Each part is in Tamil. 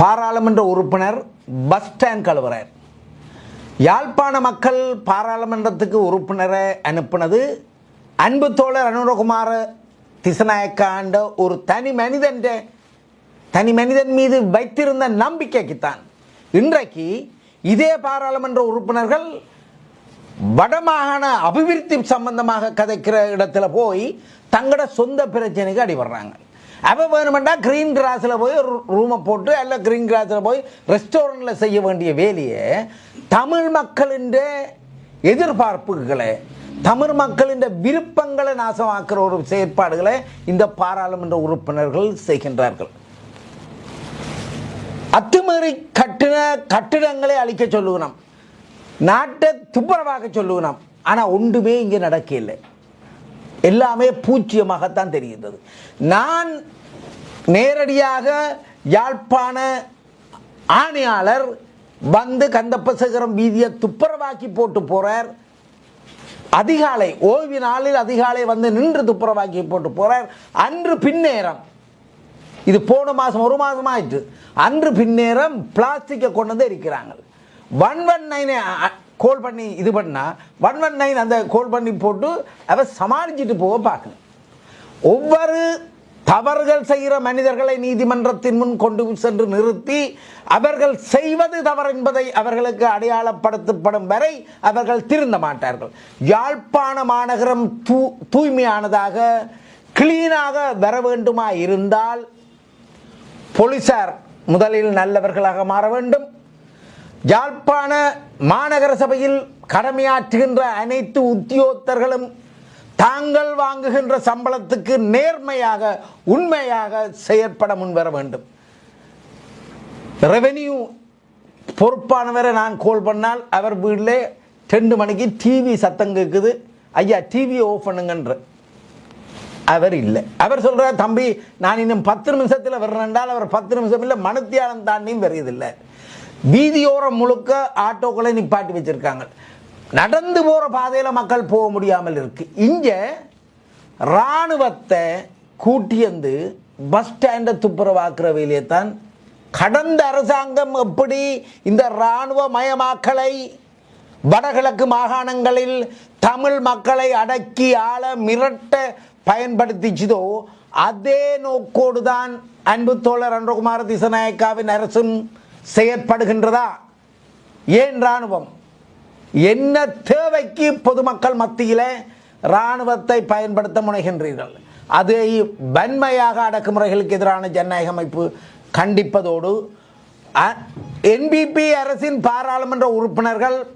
பாராளுமன்ற உறுப்பினர் பஸ் ஸ்டாண்ட் கழுவுறார். யாழ்ப்பாண மக்கள் பாராளுமன்றத்துக்கு உறுப்பினரை அனுப்புனது அன்பு தோழர் அனுரகுமார திசநாயக்காண்ட ஒரு தனி மனிதன் தனி மனிதன் மீது வைத்திருந்த நம்பிக்கைக்குத்தான். இன்றைக்கு இதே பாராளுமன்ற உறுப்பினர்கள் வடமாகாண அபிவிருத்தி சம்பந்தமாக கதைக்கிற இடத்துல போய் தங்களோட சொந்த பிரச்சனைக்கு அடிபடுறாங்க. அப்போ வேணுமெண்டா க்ரீன் கிராஸில் போய் ஒரு ரூமை போட்டு அல்ல க்ரீன் கிராஸில் போய் ரெஸ்டாரண்ட்டில் செய்ய வேண்டிய வேலையை தமிழ் மக்களின் எதிர்பார்ப்புகளை தமிழ் மக்களின் விருப்பங்களை நாசமாக்குற ஒரு செயற்பாடுகளை இந்த பாராளுமன்ற உறுப்பினர்கள் செய்கின்றார்கள். அத்துமீறி கட்டின கட்டிடங்களை அழிக்க சொல்லுகிறோம் நாட்டை துப்புரவாக சொல்லுகிறோம் ஆனால் ஒன்றுமே இங்கே நடக்கவில்லை. எல்லாமே பூச்சியமாகத்தான் தெரிகின்றது. நான் நேரடியாக யாழ்ப்பாண ஆணையாளர் வந்து கந்தப்பசகரம் வீதியை துப்புரவாக்கி போட்டு போகிறார் அதிகாலை ஓய்வு நாளில் அதிகாலை வந்து நின்று துப்புரவாக்கி போட்டு போகிறார் அன்று பின்னேரம். இது போன மாதம் ஒரு மாதம் ஆயிட்டு அன்று பின்னேரம் பிளாஸ்டிக்கை கொண்டு வந்து இருக்கிறாங்க ஒன் ஒன் நைன் கோல் பண்ணி இது பண்ணால் ஒன் ஒன் நைன் அந்த கோல் பண்ணி போட்டு அவன் சமாளிச்சுட்டு போக பார்க்கணும். ஒவ்வொரு தவறுகள் செய்கிற மனிதர்களை நீதிமன்றத்தின் முன் கொண்டு சென்று நிறுத்தி அவர்கள் செய்வது தவறு என்பதை அவர்களுக்கு அடையாளப்படுத்தப்படும் வரை அவர்கள் திருந்த மாட்டார்கள். யாழ்ப்பாண மாநகரம் தூ தூய்மையானதாக கிளீனாக வர வேண்டுமா இருந்தால் போலீசார் முதலில் நல்லவர்களாக மாற வேண்டும். யாழ்ப்பாண மாநகர சபையில் கடமையாற்றுகின்ற அனைத்து உத்தியோகத்தர்களும் தாங்கள் வாங்குகின்ற சம்பளத்துக்கு நேர்மையாக உண்மையாக செயற்பட முன்வர வேண்டும். ரெவென்யூ பொறுப்பானவரை நான் கோல் பண்ணால் அவர் வீட்டில் ரெண்டு மணிக்கு டிவி சத்தம் கேட்குது. ஐயா டிவியை ஆஃப் பண்ணுங்கன்ற. அவர் இல்லை. அவர் சொல்கிறார் தம்பி நான் இன்னும் பத்து நிமிஷத்தில் வர்றேன்டால் அவர் பத்து நிமிஷம் இல்லை மனுத்தியாலம் தாண்டியும் வருவதில்லை வீதியோரம் முழுக்க ஆட்டோக்களை நிப்பாட்டி வச்சிருக்காங்க. நடந்து போகிற பாதையில் மக்கள் போக முடியாமல் இருக்கு. இங்கே இராணுவத்தை கூட்டியந்து பஸ் ஸ்டாண்டை துப்புரவாக்குற வேலையை தான் கடந்த அரசாங்கம் எப்படி இந்த இராணுவ மயமாக்கலை வடகிழக்கு மாகாணங்களில் தமிழ் மக்களை அடக்கி ஆள மிரட்ட பயன்படுத்திச்சதோ அதே நோக்கோடு தான் அன்பு தோழர் அன்றகுமார திசநாயக்காவின் அரசும் செயற்படுகின்றதா? ஏன் இராணுவம்? என்ன தேவைக்கு பொதுமக்கள் மத்தியில் இராணுவத்தை பயன்படுத்த முனைகின்றீர்கள்? அதை வன்மையாக அடக்குமுறைகளுக்கு எதிரான ஜனநாயக அமைப்பு கண்டிப்பதோடு என்பிபி அரசின் பாராளுமன்ற உறுப்பினர்கள்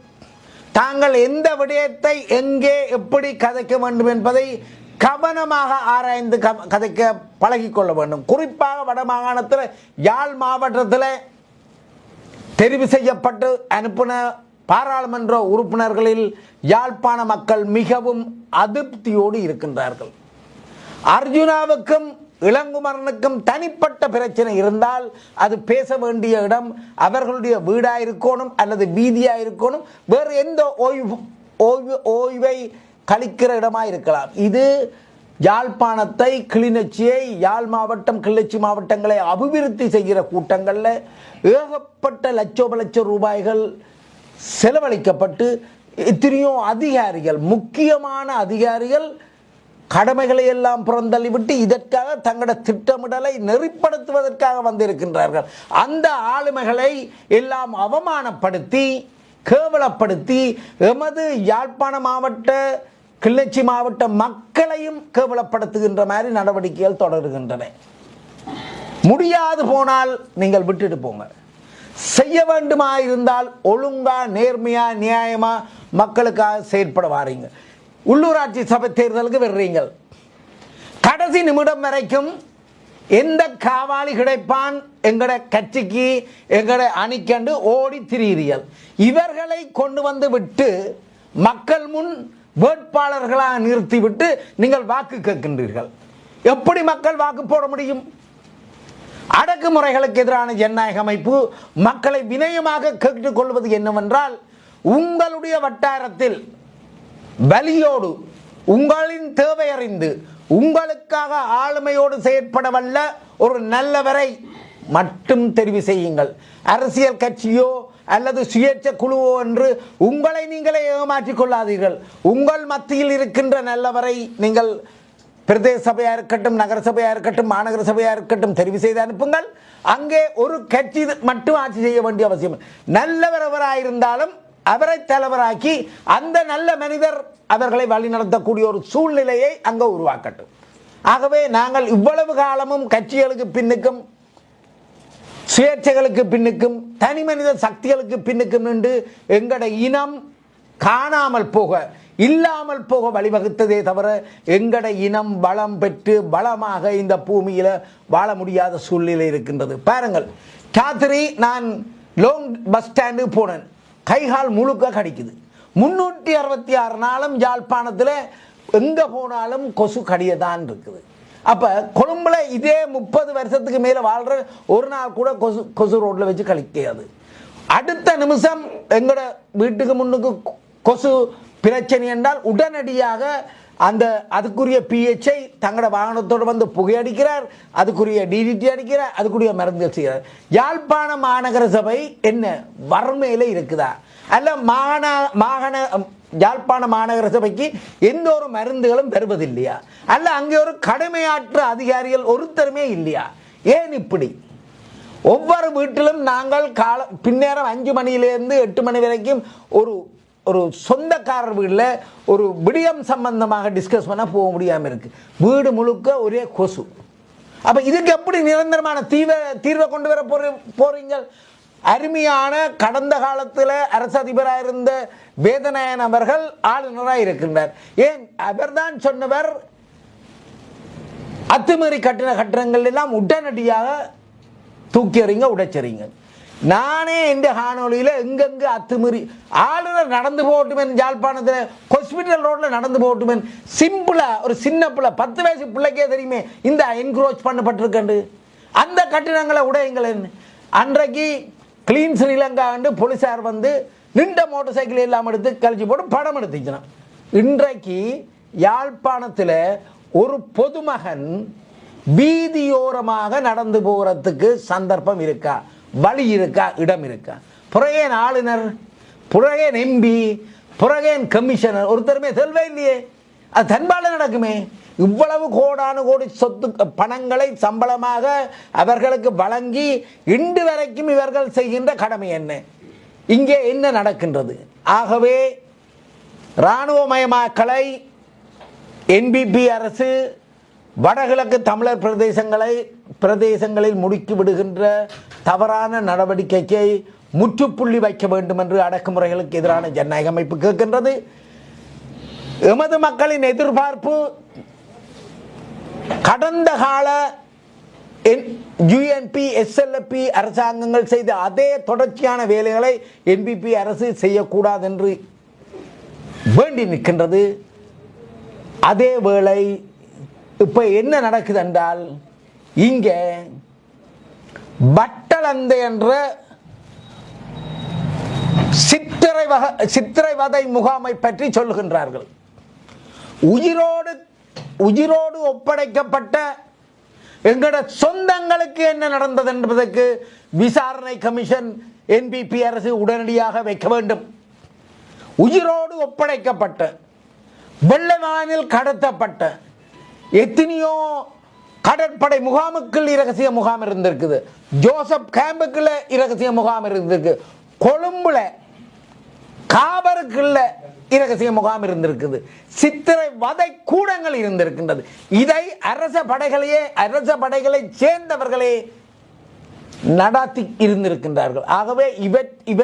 தாங்கள் எந்த விடயத்தை எங்கே எப்படி கதைக்க வேண்டும் என்பதை கவனமாக ஆராய்ந்து க- கதைக்க பழகிக்கொள்ள வேண்டும். குறிப்பாக வடமாகாணத்தில் யாழ் மாவட்டத்தில் தெரிவு செய்யப்பட்டு அனுப்பின பாராளுமன்ற உறுப்பினர்களில் யாழ்ப்பாண மக்கள் மிகவும் அதிருப்தியோடு இருக்கின்றார்கள். அர்ஜுனாவுக்கும் இளங்குமரனுக்கும் தனிப்பட்ட பிரச்சனை இருந்தால் அது பேச வேண்டிய இடம் அவர்களுடைய வீடாக இருக்கணும் அல்லது வீதியாக இருக்கணும் வேறு எந்த ஓய்வு ஓய்வு ஓய்வை கழிக்கிற இடமா இருக்கலாம் இது யாழ்ப்பாணத்தை கிளிநொச்சியை யாழ் மாவட்டம் கிளிநொச்சி மாவட்டங்களை அபிவிருத்தி செய்கிற கூட்டங்களில் ஏகப்பட்ட லட்சோப லட்சம் ரூபாய்கள் செலவழிக்கப்பட்டு எத்தனையோ அதிகாரிகள் முக்கியமான அதிகாரிகள் கடமைகளை எல்லாம் புறந்தள்ளிவிட்டு இதற்காக தங்களோட திட்டமிடலை நெறிப்படுத்துவதற்காக வந்திருக்கின்றார்கள். அந்த ஆளுமைகளை எல்லாம் அவமானப்படுத்தி கேவலப்படுத்தி எமது யாழ்ப்பாண மாவட்ட கிளிநொச்சி மாவட்ட மக்களையும் கேவலப்படுத்துகின்ற மாதிரி நடவடிக்கைகள் தொடருகின்றன. முடியாது போனால் நீங்கள் விட்டுட்டு போங்க. செய்ய வேண்டுமா இருந்தால் ஒழுங்கா நேர்மையா நியாயமா மக்களுக்காக செயற்பட வாரீங்க. உள்ளூராட்சி சபை தேர்தலுக்கு வர்றீங்கள். கடைசி நிமிடம் வரைக்கும் எந்த காவாலி கிடைப்பான் எங்கட கட்சிக்கு எங்கட அணிக்கண்டு ஓடி திரியிறீர்கள். இவர்களை கொண்டு வந்து விட்டு மக்கள் முன் வேட்பாளர்களாக நிறுத்திவிட்டு நீங்கள் வாக்கு கேட்கின்றீர்கள். எப்படி மக்கள் வாக்கு போட முடியும்? அடக்குமுறைகளுக்கு எதிரான ஜனநாயக அமைப்பு மக்களை வினயமாக கேட்டுக்கொள்வது என்னவென்றால் உங்களுடைய வட்டாரத்தில் வலியோடு உங்களின் தேவை அறிந்து உங்களுக்காக ஆளுமையோடு செயற்பட வல்ல ஒரு நல்லவரை மட்டும் தெரிவு செய்யுங்கள். அரசியல் கட்சியோ அல்லது சுயேட்சை குழுவோ என்று உங்களை நீங்களே ஏமாற்றிக் கொள்ளாதீர்கள். உங்கள் மத்தியில் இருக்கின்ற நல்லவரை நீங்கள் பிரதேச சபையாக இருக்கட்டும் நகரசபையாக இருக்கட்டும் மாநகர சபையாக இருக்கட்டும் தெரிவு செய்து அனுப்புங்கள். அங்கே ஒரு கட்சி மட்டும் ஆட்சி செய்ய வேண்டிய அவசியம். இல்லை. நல்லவர் எவராயிருந்தாலும் அவரை தலைவராக்கி அந்த நல்ல மனிதர் அவர்களை வழிநடத்தக்கூடிய ஒரு சூழ்நிலையை அங்கே உருவாக்கட்டும். ஆகவே நாங்கள் இவ்வளவு காலமும் கட்சிகளுக்கு பின்னுக்கும் சுயேட்சைகளுக்கு பின்னுக்கும் தனி மனித சக்திகளுக்கு பின்னுக்கும் நின்று எங்கட இனம் காணாமல் போக இல்லாமல் போக வழிவகுத்ததே தவிர எங்கட இனம் வளம் பெற்று பலமாக இந்த பூமியில் வாழ முடியாத சூழ்நிலை இருக்கின்றது. பாருங்கள் ராத்திரி நான் லோங் பஸ் ஸ்டாண்டு போனேன். கைகால் முழுக்க கடிக்குது. முன்னூற்றி அறுபத்தி ஆறு நாளும் யாழ்ப்பாணத்தில் எங்கே போனாலும் கொசு கடியதான் இருக்குது. அப்போ கொழும்புல இதே முப்பது வருஷத்துக்கு மேலே வாழ்கிற ஒரு நாள் கூட கொசு கொசு ரோட்டில் வச்சு கழிக்காது. அடுத்த நிமிஷம் எங்களோட வீட்டுக்கு முன்னுக்கு கொ- கொசு பிரச்சனை என்றால் உடனடியாக அந்த அதுக்குரிய பிஹெச்ஐ தங்களோட வாகனத்தோடு வந்து புகையடிக்கிறார் அதுக்குரிய டிடிடி அடிக்கிறார் அதுக்குரிய மருந்துகள் செய்கிறார். யாழ்ப்பாண மாநகர சபை என்ன வறுமையில் இருக்குதா? அல்ல மாகாண மாகாண யாழ்ப்பாண மாநகர சபைக்கு எந்த ஒரு மருந்துகளும் பெறுவதில்லையா அல்ல அங்கே ஒரு கடமையாற்ற அதிகாரிகள் ஒருத்தருமே இல்லையா? ஏன் இப்படி? ஒவ்வொரு வீட்டிலும் நாங்கள் கால பின்னேரம் அஞ்சு மணியிலேருந்து எட்டு மணி வரைக்கும் ஒரு ஒரு சொந்தக்காரர் வீட்டில் ஒரு விடியம் சம்பந்தமாக டிஸ்கஸ் பண்ண போக முடியாமல் இருக்கு. வீடு முழுக்க ஒரே கொசு. அப்போ இதுக்கு எப்படி நிரந்தரமான தீவிர தீர்வை கொண்டு வர போற போறீங்க? அருமையான கடந்த காலத்தில் அரசு அதிபராக இருந்த வேதநாயன் அவர்கள் ஆளுநராக இருக்கின்றார். ஏன்? அவர்தான் சொன்னவர் அத்துமீறி கட்டின கட்டணங்கள் எல்லாம் உடனடியாக தூக்கி எறிங்க உடைச்சறிங்க நானே இந்த காணொலியில் எங்கெங்கு அத்துமீறி ஆளுநர் நடந்து போகட்டுமேன் யாழ்ப்பாணத்தில் ஹாஸ்பிட்டல் ரோட்டில் நடந்து போகட்டுமேன் சிம்பிளா ஒரு சின்ன பிள்ளை பத்து வயசு பிள்ளைக்கே தெரியுமே இந்த என்க்ரோச் பண்ணப்பட்டிருக்கண்டு அந்த கட்டிடங்களை உடையுங்களேன் அன்றைக்கு கிளீன் ஸ்ரீலங்கா வந்து போலீஸார் வந்து நின்ற மோட்டார் சைக்கிள் எல்லாம் எடுத்து கழிச்சு போட்டு படம் எடுத்துச்சுனா இன்றைக்கு யாழ்ப்பாணத்தில் ஒரு பொதுமகன் வீதியோரமாக நடந்து போகிறதுக்கு சந்தர்ப்பம் இருக்கா? வழி இருக்கா? இடம் இருக்கா? புறையன் ஆளுநர் புறகேன் எம்பி புறகேன் கமிஷனர் ஒருத்தருமே செல்வே இல்லையே. அது தன்பால நடக்குமே. இவ்வளவு கோடானு கோடி சொத்து பணங்களை சம்பளமாக அவர்களுக்கு வழங்கி இன்று வரைக்கும் இவர்கள் செய்கின்ற கடமை என்ன? இங்கே என்ன நடக்கின்றது? ஆகவே இராணுவமயமாக்கலை என்பிபி அரசு வடகிழக்கு தமிழர் பிரதேசங்களை பிரதேசங்களில் முடுக்கி விடுகின்ற தவறான நடவடிக்கைக்கு முற்றுப்புள்ளி வைக்க வேண்டும் என்று அடக்குமுறைகளுக்கு எதிரான ஜனநாயக அமைப்பு கேட்கின்றது. எமது மக்களின் எதிர்பார்ப்பு கடந்த கால யுஎன்பி எஸ்எல்எப்பி அரசாங்கங்கள் செய்த அதே தொடர்ச்சியான வேலைகளை என்பிபி அரசு செய்யக்கூடாது என்று வேண்டி நிற்கின்றது. அதே வேளை இப்போ என்ன நடக்குது என்றால் இங்கே பட்டளந்தை என்ற சித்திரை வக சித்திரைவதை முகாமை பற்றி சொல்லுகின்றார்கள். உயிரோடு உயிரோடு ஒப்படைக்கப்பட்ட எங்களோட சொந்தங்களுக்கு என்ன நடந்தது என்பதற்கு விசாரணை கமிஷன் என்பிபி அரசு உடனடியாக வைக்க வேண்டும். உயிரோடு ஒப்படைக்கப்பட்ட வெள்ளவானில் கடத்தப்பட்ட எத்தனையோ கடற்படை முகாமுக்குள் இரகசிய முகாம் இருந்திருக்குது. ஜோசப் கேம்புக்குள்ள இரகசிய முகாம் இருந்திருக்கு. கொழும்புல காபருக்குள்ள இரகசிய முகாம் இருந்திருக்குது. சித்திரை வதை கூடங்கள் இருந்திருக்கின்றது. இதை அரச படைகளையே அரச படைகளை சேர்ந்தவர்களே நடாத்தி இருந்திருக்கின்றார்கள். ஆகவே இவ இவ